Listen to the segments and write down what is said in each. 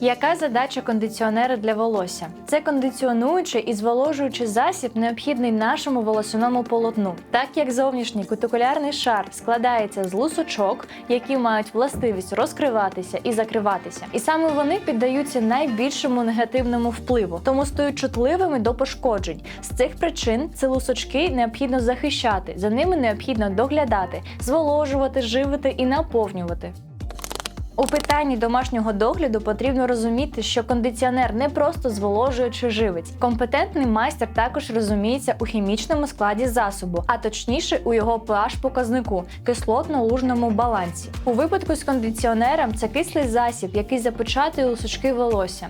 Яка задача кондиціонера для волосся? Це кондиціонуючий і зволожуючий засіб, необхідний нашому волосяному полотну. Так як зовнішній кутикулярний шар складається з лусочок, які мають властивість розкриватися і закриватися, і саме вони піддаються найбільшому негативному впливу, тому стають чутливими до пошкоджень. З цих причин ці лусочки необхідно захищати, за ними необхідно доглядати, зволожувати, живити і наповнювати. У питанні домашнього догляду потрібно розуміти, що кондиціонер не просто зволожує чи живить. Компетентний майстер також розуміється у хімічному складі засобу, а точніше у його pH показнику кислотно-лужному балансі. У випадку з кондиціонером це кислий засіб, який запечатує лусочки волосся.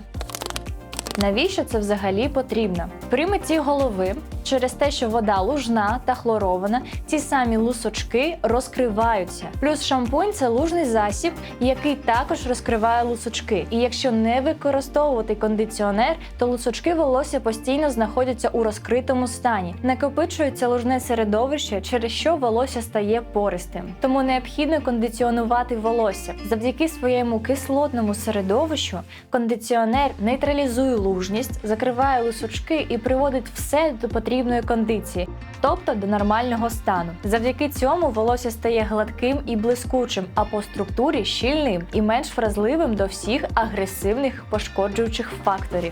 Навіщо це взагалі потрібно? При митті голови через те, що вода лужна та хлорована, ці самі лусочки розкриваються. Плюс шампунь це лужний засіб, який також розкриває лусочки. І якщо не використовувати кондиціонер, то лусочки волосся постійно знаходяться у розкритому стані, накопичується лужне середовище, через що волосся стає пористим. Тому необхідно кондиціонувати волосся. Завдяки своєму кислотному середовищу кондиціонер нейтралізує лужність, закриває лусочки і приводить все до потрібної кондиції, тобто до нормального стану. Завдяки цьому волосся стає гладким і блискучим, а по структурі щільним і менш вразливим до всіх агресивних пошкоджуючих факторів.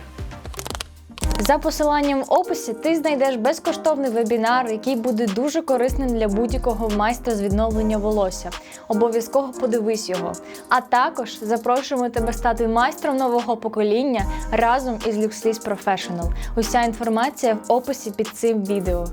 За посиланням в описі ти знайдеш безкоштовний вебінар, який буде дуже корисним для будь-якого майстра з відновлення волосся. Обов'язково подивись його. А також запрошуємо тебе стати майстром нового покоління разом із LuxLease Professional. Уся інформація в описі під цим відео.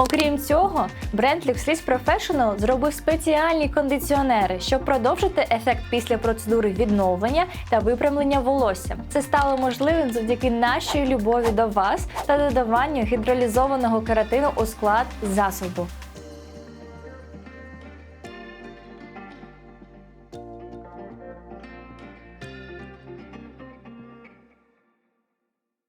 Окрім цього, бренд LuxLease Professional зробив спеціальні кондиціонери, щоб продовжити ефект після процедури відновлення та випрямлення волосся. Це стало можливим завдяки нашій любові до вас та додаванню гідролізованого кератину у склад засобу.